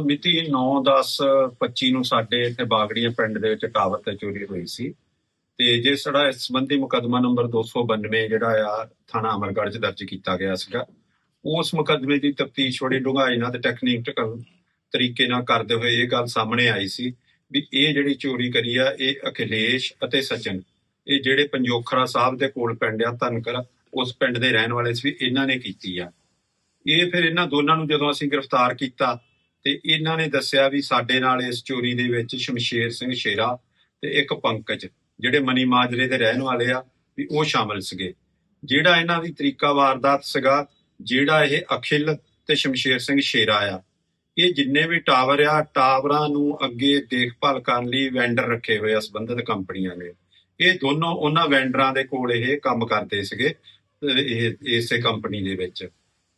ਮਿਤੀ 9/10/25 ਨੂੰ ਸਾਡੇ ਇੱਥੇ ਬਾਗੜੀਆਂ ਪਿੰਡ ਦੇ ਵਿੱਚ ਟਾਵਰ ਤੇ ਚੋਰੀ ਹੋਈ ਸੀ। ਤੇ ਜੇ ਸੜਾ ਇਸ ਸੰਬੰਧੀ ਮੁਕੱਦਮਾ ਨੰਬਰ 292 ਜਿਹੜਾ ਆ, ਥਾਣਾ ਅਮਰਗੜ੍ਹ 'ਚ ਦਰਜ ਕੀਤਾ ਗਿਆ ਸੀਗਾ। ਉਸ ਮੁਕੱਦਮੇ ਦੀ ਤਫਤੀਸ਼ ਬੜੀ ਡੂੰਘਾਈ ਨਾਲ ਤੇ ਟੈਕਨੀਕਲ ਤਰੀਕੇ ਨਾਲ ਕਰਦੇ ਹੋਏ ਇਹ ਗੱਲ ਸਾਹਮਣੇ ਆਈ ਸੀ ਵੀ ਇਹ ਜਿਹੜੀ ਚੋਰੀ ਕਰੀ ਆ, ਇਹ ਅਖਿਲੇਸ਼ ਅਤੇ ਸਚਨ। ਇਹ ਜਿਹੜੇ ਪੰਜੋਖਰਾ ਸਾਹਿਬ ਦੇ ਕੋਲ ਪਿੰਡ ਆ, ਧਨਕਰ, ਉਸ ਪਿੰਡ ਦੇ ਰਹਿਣ ਵਾਲੇ ਸੀ, ਇਹਨਾਂ ਨੇ ਕੀਤੀ ਆ। ਇਹ ਫਿਰ ਇਹਨਾਂ ਦੋਨਾਂ ਨੂੰ ਜਦੋਂ ਅਸੀਂ ਗ੍ਰਿਫਤਾਰ ਕੀਤਾ ਤੇ ਇਹਨਾਂ ਨੇ ਦੱਸਿਆ ਵੀ ਸਾਡੇ ਨਾਲ ਇਸ ਚੋਰੀ ਦੇ ਵਿੱਚ ਸ਼ਮਸ਼ੇਰ ਸਿੰਘ ਸ਼ੇਰਾ ਤੇ ਇੱਕ ਪੰਕਜ, ਜਿਹੜੇ ਮਨੀ ਮਾਜਰੇ ਦੇ ਰਹਿਣ ਵਾਲੇ ਆ, ਵੀ ਉਹ ਸ਼ਾਮਲ ਸੀਗੇ। ਜਿਹੜਾ ਇਹਨਾਂ ਦੀ ਤਰੀਕਾ ਵਾਰਦਾਤ ਸੀਗਾ, ਜਿਹੜਾ ਇਹ ਅਖਿਲ ਤੇ ਸ਼ਮਸ਼ੇਰ ਸਿੰਘ ਸ਼ੇਰਾ ਆ, ਇਹ ਜਿੰਨੇ ਵੀ ਟਾਵਰ ਆ, ਟਾਵਰਾਂ ਨੂੰ ਅੱਗੇ ਦੇਖਭਾਲ ਕਰਨ ਲਈ ਵੈਂਡਰ ਰੱਖੇ ਹੋਏ ਆ, ਸੰਬੰਧਿਤ ਕੰਪਨੀਆਂ ਨੇ। ਇਹ ਦੋਨੋਂ ਉਹਨਾਂ ਵੈਂਡਰਾਂ ਦੇ ਕੋਲ ਇਹ ਕੰਮ ਕਰਦੇ ਸੀਗੇ, ਇਹ, ਇਸੇ ਕੰਪਨੀ ਦੇ ਵਿੱਚ।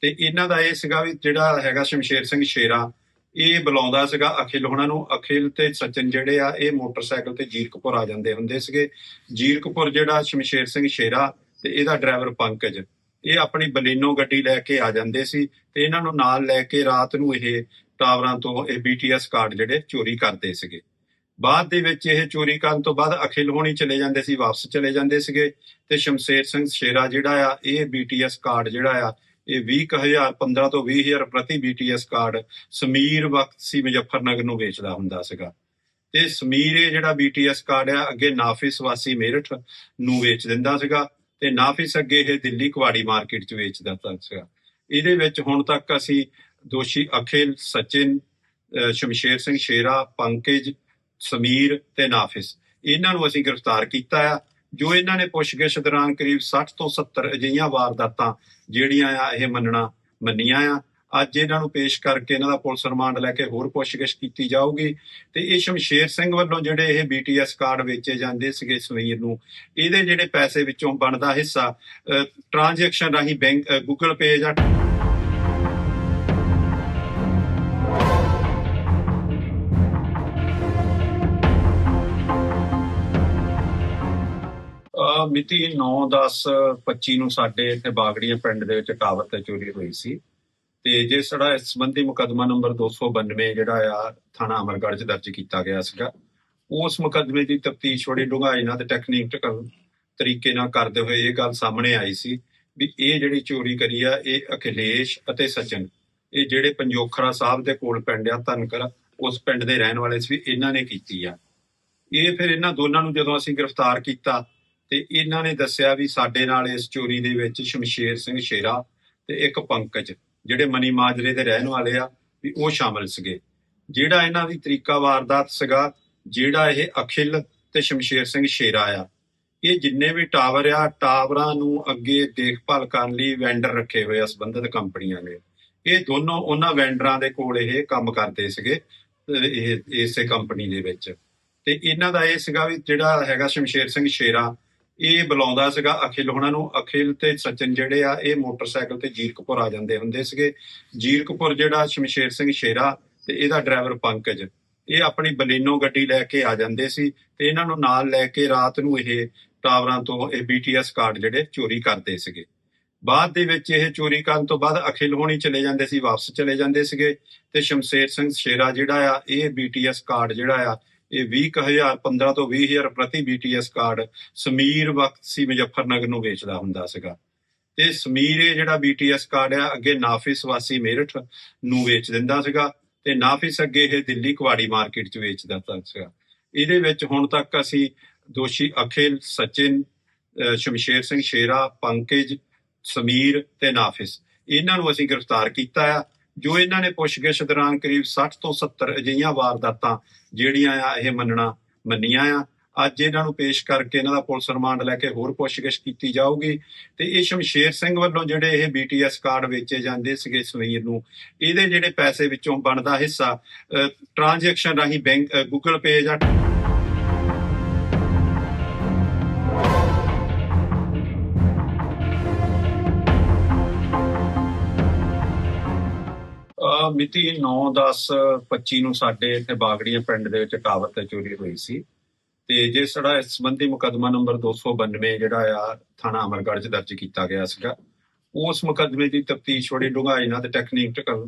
ਤੇ ਇਹਨਾਂ ਦਾ ਇਹ ਸੀਗਾ ਵੀ ਜਿਹੜਾ ਹੈਗਾ ਸ਼ਮਸ਼ੇਰ ਸਿੰਘ ਸ਼ੇਰਾ ਇਹ ਬੁਲਾਉਂਦਾ ਸੀਗਾ ਅਖਿਲ ਹੋਣਾ ਨੂੰ। ਅਖਿਲ ਤੇ ਸਚਨ ਜਿਹੜੇ ਆ, ਇਹ ਮੋਟਰਸਾਈਕਲ ਤੇ ਜੀਰਕਪੁਰ ਆ ਜਾਂਦੇ ਹੁੰਦੇ ਸੀਗੇ। ਜੀਰਕਪੁਰ ਜਿਹੜਾ ਸ਼ਮਸ਼ੇਰ ਸਿੰਘ ਸ਼ੇਰਾ ਤੇ ਇਹਦਾ ਡਰਾਈਵਰ ਪੰਕਜ, ਇਹ ਆਪਣੀ ਬਲੀਨੋ ਗੱਡੀ ਲੈ ਕੇ ਆ ਜਾਂਦੇ ਸੀ ਤੇ ਇਹਨਾਂ ਨੂੰ ਨਾਲ ਲੈ ਕੇ ਰਾਤ ਨੂੰ ਇਹ ਟਾਵਰਾਂ ਤੋਂ ਇਹ BTS ਕਾਰਡ ਜਿਹੜੇ ਚੋਰੀ ਕਰਦੇ ਸੀਗੇ। ਬਾਅਦ ਦੇ ਵਿੱਚ ਇਹ ਚੋਰੀ ਕਰਨ ਤੋਂ ਬਾਅਦ ਅਖਿਲ ਹੋਣੀ ਚਲੇ ਜਾਂਦੇ ਸੀ, ਵਾਪਸ ਚਲੇ ਜਾਂਦੇ ਸੀਗੇ ਤੇ ਸ਼ਮਸ਼ੇਰ ਸਿੰਘ ਸ਼ੇਰਾ ਜਿਹੜਾ ਆ, ਇਹ BTS ਕਾਰਡ ਜਿਹੜਾ ਆ ਇਹ 20000 15 ਤੋਂ 20000 ਪ੍ਰਤੀ BTS ਕਾਰਡ ਸਮੀਰ ਵਕਤ ਸੀ ਮੁਜ਼ੱਫਰਨਗਰ ਨੂੰ ਵੇਚਦਾ ਹੁੰਦਾ ਸੀਗਾ। ਤੇ ਸਮੀਰ ਇਹ ਜਿਹੜਾ BTS ਕਾਰਡ ਆ, ਅੱਗੇ ਨਾਫਿਸ ਵਾਸੀ ਮੇਰਠ ਨੂੰ ਵੇਚ ਦਿੰਦਾ ਸੀਗਾ ਤੇ ਨਾਫਿਸ ਅੱਗੇ ਇਹ ਦਿੱਲੀ ਕੁਆੜੀ ਮਾਰਕੀਟ 'ਚ ਵੇਚਦਾ ਤਾਂ ਸੀਗਾ। ਇਹਦੇ ਵਿੱਚ ਹੁਣ ਤੱਕ ਅਸੀਂ ਦੋਸ਼ੀ ਅਖਿਲ, ਸਚਿਨ ਸ਼ਮਸ਼ੇਰ ਸਿੰਘ ਸ਼ੇਰਾ, ਪੰਕਜ, ਸਮੀਰ ਤੇ ਨਾਫਿਸ, ਇਹਨਾਂ ਨੂੰ ਅਸੀਂ ਗ੍ਰਿਫਤਾਰ ਕੀਤਾ ਆ। ਜੋ ਇਹਨਾਂ ਨੇ ਪੁੱਛਗਿੱਛ ਦੌਰਾਨ ਕਰੀਬ 60 ਤੋਂ 70 ਅਜਿਹੀਆਂ ਵਾਰਦਾਤਾਂ ਜਿਹੜੀਆਂ ਆ ਇਹ ਮੰਨਣਾ ਮੰਨੀਆਂ ਆ, ਅੱਜ ਇਹਨਾਂ ਨੂੰ ਪੇਸ਼ ਕਰਕੇ ਇਹਨਾਂ ਦਾ ਪੁਲਿਸ ਰਿਮਾਂਡ ਲੈ ਕੇ ਹੋਰ ਪੁੱਛਗਿੱਛ ਕੀਤੀ ਜਾਊਗੀ। ਤੇ ਇਹ ਸ਼ਮਸ਼ੇਰ ਸਿੰਘ ਵੱਲੋਂ ਜਿਹੜੇ ਇਹ BTS ਕਾਰਡ ਵੇਚੇ ਜਾਂਦੇ ਸੀਗੇ ਸਵੀਰ ਨੂੰ, ਇਹਦੇ ਜਿਹੜੇ ਪੈਸੇ ਵਿੱਚੋਂ ਬਣਦਾ ਹਿੱਸਾ ਟ੍ਰਾਂਜੈਕਸ਼ਨ ਰਾਹੀਂ ਬੈਂਕ ਗੂਗਲ ਪੇ ਜਾਂ ਮਿਤੀ 9/10/25 ਨੂੰ ਸਾਡੇ ਇੱਥੇ ਬਾਗੜੀਆਂ ਪਿੰਡ ਦੇ ਵਿੱਚ ਟਾਵਰ ਤੇ ਚੋਰੀ ਹੋਈ ਸੀ। ਤੇ ਜਿਸ ਜਿਹੜਾ ਇਸ ਸੰਬੰਧੀ ਮੁਕੱਦਮਾ ਨੰਬਰ 292 ਜਿਹੜਾ ਆ, ਥਾਣਾ ਅਮਰਗੜ੍ਹ 'ਚ ਦਰਜ ਕੀਤਾ ਗਿਆ ਸੀਗਾ, ਉਸ ਮੁਕੱਦਮੇ ਦੀ ਤਫਤੀਸ਼ ਬੜੀ ਡੂੰਘਾਈ ਨਾਲ ਤੇ ਟੈਕਨੀਕਲ ਤਰੀਕੇ ਨਾਲ ਕਰਦੇ ਹੋਏ ਇਹ ਗੱਲ ਸਾਹਮਣੇ ਆਈ ਸੀ ਵੀ ਇਹ ਜਿਹੜੀ ਚੋਰੀ ਕਰੀ ਆ, ਇਹ ਅਖਿਲੇਸ਼ ਅਤੇ ਸਚਨ, ਇਹ ਜਿਹੜੇ ਪੰਜੋਖਰਾ ਸਾਹਿਬ ਦੇ ਕੋਲ ਪਿੰਡ ਆ, ਧਨਕਰ, ਉਸ ਪਿੰਡ ਦੇ ਰਹਿਣ ਵਾਲੇ ਸੀ, ਇਹਨਾਂ ਨੇ ਕੀਤੀ ਆ। ਇਹ ਫਿਰ ਇਹਨਾਂ ਦੋਨਾਂ ਨੂੰ ਜਦੋਂ ਅਸੀਂ ਗ੍ਰਿਫਤਾਰ ਕੀਤਾ ਤੇ ਇਹਨਾਂ ਨੇ ਦੱਸਿਆ ਵੀ ਸਾਡੇ ਨਾਲ ਇਸ ਚੋਰੀ ਦੇ ਵਿੱਚ ਸ਼ਮਸ਼ੇਰ ਸਿੰਘ ਸ਼ੇਰਾ ਤੇ ਇੱਕ ਪੰਕਜ, ਜਿਹੜੇ ਮਨੀ ਮਾਜਰੇ ਦੇ ਰਹਿਣ ਵਾਲੇ ਆ, ਵੀ ਉਹ ਸ਼ਾਮਲ ਸੀਗੇ। ਜਿਹੜਾ ਇਹਨਾਂ ਦੀ ਤਰੀਕਾ ਵਾਰਦਾਤ ਸੀਗਾ, ਜਿਹੜਾ ਇਹ ਅਖਿਲ ਤੇ ਸ਼ਮਸ਼ੇਰ ਸਿੰਘ ਸ਼ੇਰਾ ਆ, ਇਹ ਜਿੰਨੇ ਵੀ ਟਾਵਰ ਆ, ਟਾਵਰਾਂ ਨੂੰ ਅੱਗੇ ਦੇਖਭਾਲ ਕਰਨ ਲਈ ਵੈਂਡਰ ਰੱਖੇ ਹੋਏ ਆ, ਸੰਬੰਧਿਤ ਕੰਪਨੀਆਂ ਨੇ। ਇਹ ਦੋਨੋਂ ਉਹਨਾਂ ਵੈਂਡਰਾਂ ਦੇ ਕੋਲ ਇਹ ਕੰਮ ਕਰਦੇ ਸੀਗੇ, ਇਹ, ਇਸੇ ਕੰਪਨੀ ਦੇ ਵਿੱਚ। ਤੇ ਇਹਨਾਂ ਦਾ ਇਹ ਸੀਗਾ ਵੀ ਜਿਹੜਾ ਹੈਗਾ ਸ਼ਮਸ਼ੇਰ ਸਿੰਘ ਸ਼ੇਰਾ ਇਹ ਬੁਲਾਉਂਦਾ ਸੀਗਾ ਅਖਿਲ ਹੋਣਾ ਨੂੰ। ਅਖਿਲ ਤੇ ਸਚਨ ਜਿਹੜੇ ਆ, ਇਹ ਮੋਟਰਸਾਈਕਲ ਤੇ ਜੀਰਕਪੁਰ ਆ ਜਾਂਦੇ ਹੁੰਦੇ ਸੀਗੇ। ਜੀਰਕਪੁਰ ਜਿਹੜਾ ਸ਼ਮਸ਼ੇਰ ਸਿੰਘ ਸ਼ੇਰਾ ਤੇ ਇਹਦਾ ਡਰਾਈਵਰ ਪੰਕਜ। ਇਹ ਆਪਣੀ ਬਲੀਨੋ ਗੱਡੀ ਲੈ ਕੇ ਆ ਜਾਂਦੇ ਸੀ ਤੇ ਇਹਨਾਂ ਨੂੰ ਨਾਲ ਲੈ ਕੇ ਰਾਤ ਨੂੰ ਇਹ ਟਾਵਰਾਂ ਤੋਂ ਇਹ BTS ਕਾਰਡ ਜਿਹੜੇ ਚੋਰੀ ਕਰਦੇ ਸੀਗੇ। ਬਾਅਦ ਦੇ ਵਿੱਚ ਇਹ ਚੋਰੀ ਕਰਨ ਤੋਂ ਬਾਅਦ ਅਖਿਲ ਹੋਣੀ ਚਲੇ ਜਾਂਦੇ ਸੀ, ਵਾਪਸ ਚਲੇ ਜਾਂਦੇ ਸੀਗੇ ਤੇ ਸ਼ਮਸ਼ੇਰ ਸਿੰਘ ਸ਼ੇਰਾ ਜਿਹੜਾ ਆ, ਇਹ BTS ਕਾਰਡ ਜਿਹੜਾ ਆ ਇਹ 20000 15 ਤੋਂ 20000 ਪ੍ਰਤੀ BTS ਕਾਰਡ ਸਮੀਰ ਵਕਤ ਸੀ ਮੁਜ਼ੱਫਰਨਗਰ ਨੂੰ ਵੇਚਦਾ ਹੁੰਦਾ ਸੀਗਾ। ਤੇ ਸਮੀਰ ਇਹ ਜਿਹੜਾ BTS ਕਾਰਡ ਆ, ਅੱਗੇ ਨਾਫਿਸ ਵਾਸੀ ਮੇਰਠ ਨੂੰ ਵੇਚ ਦਿੰਦਾ ਸੀਗਾ ਤੇ ਨਾਫਿਸ ਅੱਗੇ ਇਹ ਦਿੱਲੀ ਕੁਆੜੀ ਮਾਰਕੀਟ 'ਚ ਵੇਚਦਾ ਤਾਂ ਸੀਗਾ। ਇਹਦੇ ਵਿੱਚ ਹੁਣ ਤੱਕ ਅਸੀਂ ਦੋਸ਼ੀ ਅਖਿਲ, ਸਚਿਨ ਸ਼ਮਸ਼ੇਰ ਸਿੰਘ ਸ਼ੇਰਾ, ਪੰਕਜ, ਸਮੀਰ ਤੇ ਨਾਫਿਸ, ਇਹਨਾਂ ਨੂੰ ਅਸੀਂ ਗ੍ਰਿਫਤਾਰ ਕੀਤਾ ਆ। ਜੋ ਇਹਨਾਂ ਨੇ ਪੁੱਛਗਿੱਛ ਦੌਰਾਨ ਕਰੀਬ 60 ਤੋਂ 70 ਅਜਿਹੀਆਂ ਵਾਰਦਾਤਾਂ ਜਿਹੜੀਆਂ ਆ ਇਹ ਮੰਨਣਾ ਮੰਨੀਆਂ ਆ, ਅੱਜ ਇਹਨਾਂ ਨੂੰ ਪੇਸ਼ ਕਰਕੇ ਇਹਨਾਂ ਦਾ ਪੁਲਿਸ ਰਿਮਾਂਡ ਲੈ ਕੇ ਹੋਰ ਪੁੱਛਗਿੱਛ ਕੀਤੀ ਜਾਊਗੀ ਤੇ ਇਹ ਸ਼ਮਸ਼ੇਰ ਸਿੰਘ ਵੱਲੋਂ ਜਿਹੜੇ ਇਹ BTS ਕਾਰਡ ਵੇਚੇ ਜਾਂਦੇ ਸੀਗੇ ਸਵੀਰ ਨੂੰ, ਇਹਦੇ ਜਿਹੜੇ ਪੈਸੇ ਵਿੱਚੋਂ ਬਣਦਾ ਹਿੱਸਾ ਟ੍ਰਾਂਜੈਕਸ਼ਨ ਰਾਹੀਂ ਬੈਂਕ ਗੂਗਲ ਪੇ ਜਾਂ ਮਿਤੀ 9/10/25 ਨੂੰ ਸਾਡੇ ਇੱਥੇ ਬਾਗੜੀਆਂ ਪਿੰਡ ਦੇ ਵਿੱਚ ਟਾਵਰ ਤੇ ਚੋਰੀ ਹੋਈ ਸੀ। ਤੇ ਜੇ ਜਿਹੜਾ ਇਸ ਸੰਬੰਧੀ ਮੁਕੱਦਮਾ ਨੰਬਰ 292 ਜਿਹੜਾ ਆ, ਥਾਣਾ ਅਮਰਗੜ੍ਹ 'ਚ ਦਰਜ ਕੀਤਾ ਗਿਆ ਸੀਗਾ। ਉਸ ਮੁਕੱਦਮੇ ਦੀ ਤਫਤੀਸ਼ ਬੜੀ ਡੂੰਘਾਈ ਨਾਲ ਤੇ ਟੈਕਨੀਕਲ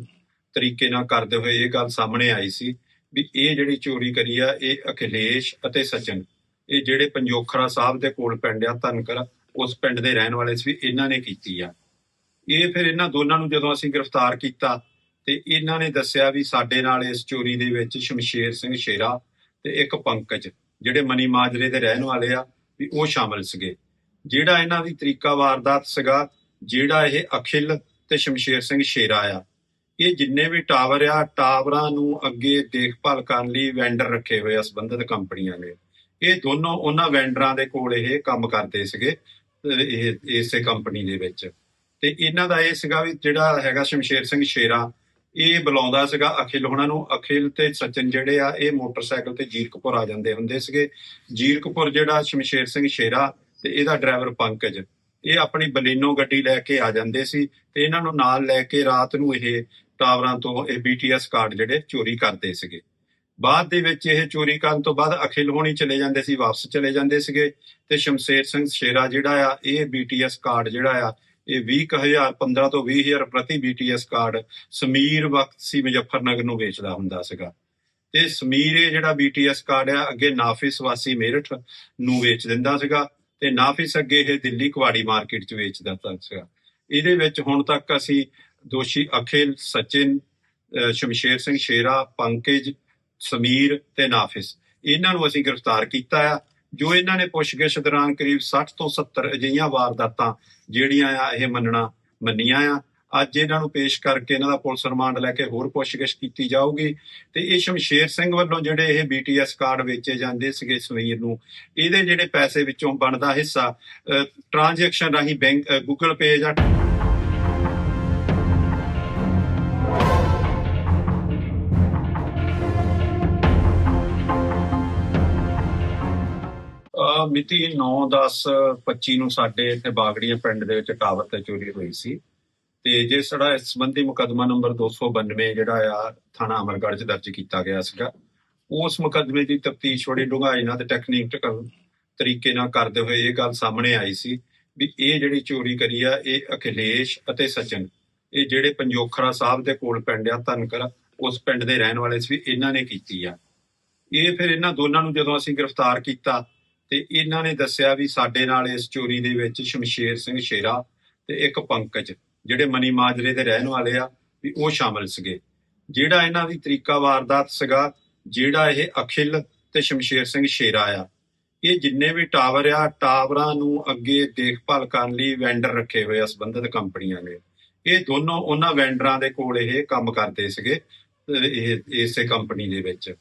ਤਰੀਕੇ ਨਾਲ ਕਰਦੇ ਹੋਏ ਇਹ ਗੱਲ ਸਾਹਮਣੇ ਆਈ ਸੀ ਵੀ ਇਹ ਜਿਹੜੀ ਚੋਰੀ ਕਰੀ ਆ, ਇਹ ਅਖਿਲੇਸ਼ ਅਤੇ ਸਚਨ। ਇਹ ਜਿਹੜੇ ਪੰਜੋਖਰਾ ਸਾਹਿਬ ਦੇ ਕੋਲ ਪਿੰਡ ਆ, ਧਨਕਰ, ਉਸ ਪਿੰਡ ਦੇ ਰਹਿਣ ਵਾਲੇ ਸੀ, ਇਹਨਾਂ ਨੇ ਕੀਤੀ ਆ। ਇਹ ਫਿਰ ਇਹਨਾਂ ਦੋਨਾਂ ਨੂੰ ਜਦੋਂ ਅਸੀਂ ਗ੍ਰਿਫਤਾਰ ਕੀਤਾ ਤੇ ਇਹਨਾਂ ਨੇ ਦੱਸਿਆ ਵੀ ਸਾਡੇ ਨਾਲ ਇਸ ਚੋਰੀ ਦੇ ਵਿੱਚ ਸ਼ਮਸ਼ੇਰ ਸਿੰਘ ਸ਼ੇਰਾ ਤੇ ਇੱਕ ਪੰਕਜ, ਜਿਹੜੇ ਮਨੀ ਮਾਜਰੇ ਦੇ ਰਹਿਣ ਵਾਲੇ ਆ, ਵੀ ਉਹ ਸ਼ਾਮਲ ਸੀਗੇ। ਜਿਹੜਾ ਇਹਨਾਂ ਦੀ ਤਰੀਕਾ ਵਾਰਦਾਤ ਸੀਗਾ, ਜਿਹੜਾ ਇਹ ਅਖਿਲ ਤੇ ਸ਼ਮਸ਼ੇਰ ਸਿੰਘ ਸ਼ੇਰਾ ਆ, ਇਹ ਜਿੰਨੇ ਵੀ ਟਾਵਰ ਆ, ਟਾਵਰਾਂ ਨੂੰ ਅੱਗੇ ਦੇਖਭਾਲ ਕਰਨ ਲਈ ਵੈਂਡਰ ਰੱਖੇ ਹੋਏ ਆ, ਸੰਬੰਧਿਤ ਕੰਪਨੀਆਂ ਨੇ। ਇਹ ਦੋਨੋਂ ਉਹਨਾਂ ਵੈਂਡਰਾਂ ਦੇ ਕੋਲ ਇਹ ਕੰਮ ਕਰਦੇ ਸੀਗੇ, ਇਹ ਇਸੇ ਕੰਪਨੀ ਦੇ ਵਿੱਚ। ਤੇ ਇਹਨਾਂ ਦਾ ਇਹ ਸੀਗਾ ਵੀ ਜਿਹੜਾ ਹੈਗਾ ਸ਼ਮਸ਼ੇਰ ਸਿੰਘ ਸ਼ੇਰਾ ਇਹ ਬੁਲਾਉਂਦਾ ਸੀਗਾ ਅਖਿਲ ਹੋਣਾ ਨੂੰ ਅਖਿਲ ਤੇ ਸਚਨ ਜਿਹੜੇ ਆ, ਇਹ ਮੋਟਰਸਾਈਕਲ ਤੇ ਜੀਰਕਪੁਰ ਆ ਜਾਂਦੇ ਹੁੰਦੇ ਸੀਗੇ। ਜੀਰਕਪੁਰ ਜਿਹੜਾ ਸ਼ਮਸ਼ੇਰ ਸਿੰਘ ਸ਼ੇਰਾ ਤੇ ਇਹਦਾ ਡਰਾਈਵਰ ਪੰਕਜ, ਇਹ ਆਪਣੀ ਬਲੀਨੋ ਗੱਡੀ ਲੈ ਕੇ ਆ ਜਾਂਦੇ ਸੀ ਤੇ ਇਹਨਾਂ ਨੂੰ ਨਾਲ ਲੈ ਕੇ ਰਾਤ ਨੂੰ ਇਹ ਟਾਵਰਾਂ ਤੋਂ ਇਹ BTS ਕਾਰਡ ਜਿਹੜੇ ਚੋਰੀ ਕਰਦੇ ਸੀਗੇ। ਬਾਅਦ ਦੇ ਵਿੱਚ ਇਹ ਚੋਰੀ ਕਰਨ ਤੋਂ ਬਾਅਦ ਅਖਿਲ ਹੋਣੀ ਚਲੇ ਜਾਂਦੇ ਸੀ, ਵਾਪਸ ਚਲੇ ਜਾਂਦੇ ਸੀਗੇ ਤੇ ਸ਼ਮਸ਼ੇਰ ਸਿੰਘ ਸ਼ੇਰਾ ਜਿਹੜਾ ਆ, ਇਹ BTS ਕਾਰਡ ਜਿਹੜਾ ਆ ਇਹ 20000 15 ਤੋਂ 20000 ਪ੍ਰਤੀ BTS ਕਾਰਡ ਸਮੀਰ ਵਕਤ ਸੀ ਮੁਜ਼ੱਫਰਨਗਰ ਨੂੰ ਵੇਚਦਾ ਹੁੰਦਾ ਸੀਗਾ। ਤੇ ਸਮੀਰ ਇਹ ਜਿਹੜਾ BTS ਕਾਰਡ ਆ, ਅੱਗੇ ਨਾਫਿਸ ਵਾਸੀ ਮੇਰਠ ਨੂੰ ਵੇਚ ਦਿੰਦਾ ਸੀਗਾ ਤੇ ਨਾਫਿਸ ਅੱਗੇ ਇਹ ਦਿੱਲੀ ਕੁਆੜੀ ਮਾਰਕੀਟ 'ਚ ਵੇਚਦਾ ਸੀਗਾ। ਇਹਦੇ ਵਿੱਚ ਹੁਣ ਤੱਕ ਅਸੀਂ ਦੋਸ਼ੀ ਅਖਿਲ, ਸਚਿਨ ਸ਼ਮਸ਼ੇਰ ਸਿੰਘ ਸ਼ੇਰਾ, ਪੰਕਜ, ਸਮੀਰ ਤੇ ਨਾਫਿਸ, ਇਹਨਾਂ ਨੂੰ ਅਸੀਂ ਗ੍ਰਿਫਤਾਰ ਕੀਤਾ ਆ। ਜੋ ਇਹਨਾਂ ਨੇ ਪੁੱਛਗਿੱਛ ਦੌਰਾਨ ਕਰੀਬ 60 ਤੋਂ 70 ਅਜਿਹੀਆਂ ਵਾਰਦਾਤਾਂ ਜਿਹੜੀਆਂ ਆ ਇਹ ਮੰਨਣਾ ਮੰਨੀਆਂ ਆ, ਅੱਜ ਇਹਨਾਂ ਨੂੰ ਪੇਸ਼ ਕਰਕੇ ਇਹਨਾਂ ਦਾ ਪੁਲਿਸ ਰਿਮਾਂਡ ਲੈ ਕੇ ਹੋਰ ਪੁੱਛਗਿੱਛ ਕੀਤੀ ਜਾਊਗੀ। ਤੇ ਇਹ ਸ਼ਮਸ਼ੇਰ ਸਿੰਘ ਵੱਲੋਂ ਜਿਹੜੇ ਇਹ BTS ਕਾਰਡ ਵੇਚੇ ਜਾਂਦੇ ਸੀਗੇ ਸਵੀਰ ਨੂੰ, ਇਹਦੇ ਜਿਹੜੇ ਪੈਸੇ ਵਿੱਚੋਂ ਬਣਦਾ ਹਿੱਸਾ ਟ੍ਰਾਂਜੈਕਸ਼ਨ ਰਾਹੀਂ ਬੈਂਕ ਗੂਗਲ ਪੇ ਜਾਂ ਮਿਤੀ 9/10/25 ਨੂੰ ਸਾਡੇ ਇੱਥੇ ਬਾਗੜੀਆਂ ਪਿੰਡ ਦੇ ਵਿੱਚ ਟਾਵਰ ਤੇ ਚੋਰੀ ਹੋਈ ਸੀ। ਤੇ ਜੇ ਸੜਾ ਇਸ ਸੰਬੰਧੀ ਮੁਕੱਦਮਾ ਨੰਬਰ 292 ਜਿਹੜਾ ਆ ਥਾਣਾ ਅਮਰਗੜ੍ਹ 'ਚ ਦਰਜ ਕੀਤਾ ਗਿਆ ਸੀਗਾ, ਉਸ ਮੁਕੱਦਮੇ ਦੀ ਤਫਤੀਸ਼ ਬੜੀ ਡੂੰਘਾਈ ਨਾਲ ਤੇ ਟੈਕਨੀਕਲ ਤਰੀਕੇ ਨਾਲ ਕਰਦੇ ਹੋਏ ਇਹ ਗੱਲ ਸਾਹਮਣੇ ਆਈ ਸੀ ਵੀ ਇਹ ਜਿਹੜੀ ਚੋਰੀ ਕਰੀ ਆ, ਇਹ ਅਖਿਲੇਸ਼ ਅਤੇ ਸਚਨ ਇਹ ਜਿਹੜੇ ਪੰਜੋਖਰਾ ਸਾਹਿਬ ਦੇ ਕੋਲ ਪਿੰਡ ਆ, ਧਨਕਰ, ਉਸ ਪਿੰਡ ਦੇ ਰਹਿਣ ਵਾਲੇ ਸੀ, ਵੀ ਇਹਨਾਂ ਨੇ ਕੀਤੀ ਆ। ਇਹ ਫਿਰ ਇਹਨਾਂ ਦੋਨਾਂ ਨੂੰ ਜਦੋਂ ਅਸੀਂ ਗ੍ਰਿਫਤਾਰ ਕੀਤਾ ਤੇ ਇਹਨਾਂ ਨੇ ਦੱਸਿਆ ਵੀ ਸਾਡੇ ਨਾਲ ਇਸ ਚੋਰੀ ਦੇ ਵਿੱਚ ਸ਼ਮਸ਼ੇਰ ਸਿੰਘ ਸ਼ੇਰਾ ਤੇ ਇੱਕ ਪੰਕਜ, ਜਿਹੜੇ ਮਨੀ ਮਾਜਰੇ ਦੇ ਰਹਿਣ ਵਾਲੇ ਆ, ਵੀ ਉਹ ਸ਼ਾਮਲ ਸੀਗੇ। ਜਿਹੜਾ ਇਹਨਾਂ ਦੀ ਤਰੀਕਾ ਵਾਰਦਾਤ ਸੀਗਾ, ਜਿਹੜਾ ਇਹ ਅਖਿਲ ਤੇ ਸ਼ਮਸ਼ੇਰ ਸਿੰਘ ਸ਼ੇਰਾ ਆ, ਇਹ ਜਿੰਨੇ ਵੀ ਟਾਵਰ ਆ, ਟਾਵਰਾਂ ਨੂੰ ਅੱਗੇ ਦੇਖਭਾਲ ਕਰਨ ਲਈ ਵੈਂਡਰ ਰੱਖੇ ਹੋਏ ਆ, ਸੰਬੰਧਿਤ ਕੰਪਨੀਆਂ ਨੇ। ਇਹ ਦੋਨੋਂ ਉਹਨਾਂ ਵੈਂਡਰਾਂ ਦੇ ਕੋਲ ਇਹ ਕੰਮ ਕਰਦੇ ਸੀਗੇ, ਇਹ, ਇਸੇ ਕੰਪਨੀ ਦੇ ਵਿੱਚ।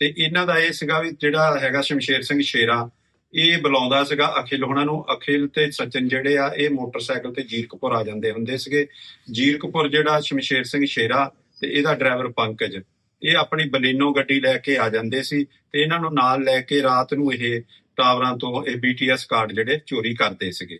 ਤੇ ਇਹਨਾਂ ਦਾ ਇਹ ਸੀਗਾ ਵੀ ਜਿਹੜਾ ਹੈਗਾ ਸ਼ਮਸ਼ੇਰ ਸਿੰਘ ਸ਼ੇਰਾ ਇਹ ਬੁਲਾਉਂਦਾ ਸੀਗਾ ਅਖਿਲ ਹੋਣਾ ਨੂੰ ਅਖਿਲ ਤੇ ਸਚਨ ਜਿਹੜੇ ਆ, ਇਹ ਮੋਟਰਸਾਈਕਲ ਤੇ ਜੀਰਕਪੁਰ ਆ ਜਾਂਦੇ ਹੁੰਦੇ ਸੀਗੇ। ਜੀਰਕਪੁਰ ਜਿਹੜਾ ਸ਼ਮਸ਼ੇਰ ਸਿੰਘ ਸ਼ੇਰਾ ਤੇ ਇਹਦਾ ਡਰਾਈਵਰ ਪੰਕਜ, ਇਹ ਆਪਣੀ ਬਲੀਨੋ ਗੱਡੀ ਲੈ ਕੇ ਆ ਜਾਂਦੇ ਸੀ ਤੇ ਇਹਨਾਂ ਨੂੰ ਨਾਲ ਲੈ ਕੇ ਰਾਤ ਨੂੰ ਇਹ ਟਾਵਰਾਂ ਤੋਂ ਇਹ BTS ਕਾਰਡ ਜਿਹੜੇ ਚੋਰੀ ਕਰਦੇ ਸੀਗੇ।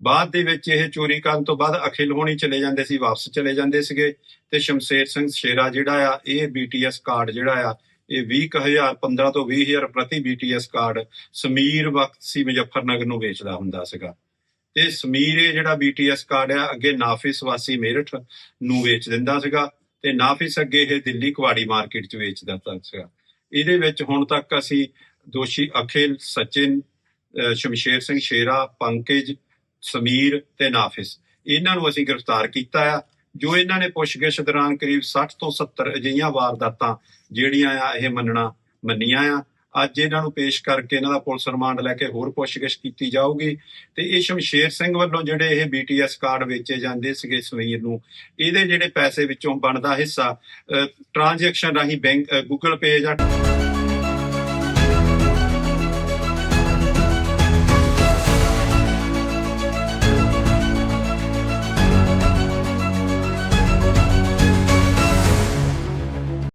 ਬਾਅਦ ਦੇ ਵਿੱਚ ਇਹ ਚੋਰੀ ਕਰਨ ਤੋਂ ਬਾਅਦ ਅਖਿਲ ਹੋਣੀ ਚਲੇ ਜਾਂਦੇ ਸੀ, ਵਾਪਸ ਚਲੇ ਜਾਂਦੇ ਸੀਗੇ ਤੇ ਸ਼ਮਸ਼ੇਰ ਸਿੰਘ ਸ਼ੇਰਾ ਜਿਹੜਾ ਆ, ਇਹ BTS ਕਾਰਡ ਜਿਹੜਾ ਆ ਇਹ 20000 15 ਤੋਂ 20000 ਪ੍ਰਤੀ BTS ਕਾਰਡ ਸਮੀਰ ਵਕਤ ਸੀ ਮੁਜ਼ੱਫਰਨਗਰ ਨੂੰ ਵੇਚਦਾ ਹੁੰਦਾ ਸੀਗਾ। ਤੇ ਸਮੀਰ ਇਹ ਜਿਹੜਾ BTS ਕਾਰਡ ਆ, ਅੱਗੇ ਨਾਫਿਸ ਵਾਸੀ ਮੇਰਠ ਨੂੰ ਵੇਚ ਦਿੰਦਾ ਸੀਗਾ ਤੇ ਨਾਫਿਸ ਅੱਗੇ ਇਹ ਦਿੱਲੀ ਕੁਆੜੀ ਮਾਰਕੀਟ 'ਚ ਵੇਚਦਾ ਸੀਗਾ। ਇਹਦੇ ਵਿੱਚ ਹੁਣ ਤੱਕ ਅਸੀਂ ਦੋਸ਼ੀ ਅਖਿਲ, ਸਚਿਨ ਸ਼ਮਸ਼ੇਰ ਸਿੰਘ ਸ਼ੇਰਾ ਪੰਕਜ, ਸਮੀਰ ਤੇ ਨਾਫਿਸ, ਇਹਨਾਂ ਨੂੰ ਅਸੀਂ ਗ੍ਰਿਫਤਾਰ ਕੀਤਾ ਆ। ਜੋ ਇਹਨਾਂ ਨੇ ਪੁੱਛਗਿੱਛ ਦੌਰਾਨ ਕਰੀਬ 60 ਤੋਂ 70 ਅਜਿਹੀਆਂ ਵਾਰਦਾਤਾਂ ਜਿਹੜੀਆਂ ਆ ਇਹ ਮੰਨਣਾ ਮੰਨੀਆਂ ਆ, ਅੱਜ ਇਹਨਾਂ ਨੂੰ ਪੇਸ਼ ਕਰਕੇ ਇਹਨਾਂ ਦਾ ਪੁਲਿਸ ਰਿਮਾਂਡ ਲੈ ਕੇ ਹੋਰ ਪੁੱਛਗਿੱਛ ਕੀਤੀ ਜਾਊਗੀ। ਤੇ ਇਹ ਸ਼ਮਸ਼ੇਰ ਸਿੰਘ ਵੱਲੋਂ ਜਿਹੜੇ ਇਹ BTS ਕਾਰਡ ਵੇਚੇ ਜਾਂਦੇ ਸੀਗੇ ਸਵੀਰ ਨੂੰ, ਇਹਦੇ ਜਿਹੜੇ ਪੈਸੇ ਵਿੱਚੋਂ ਬਣਦਾ ਹਿੱਸਾ ਟ੍ਰਾਂਜੈਕਸ਼ਨ ਰਾਹੀਂ ਬੈਂਕ ਗੂਗਲ ਪੇ ਜਾਂ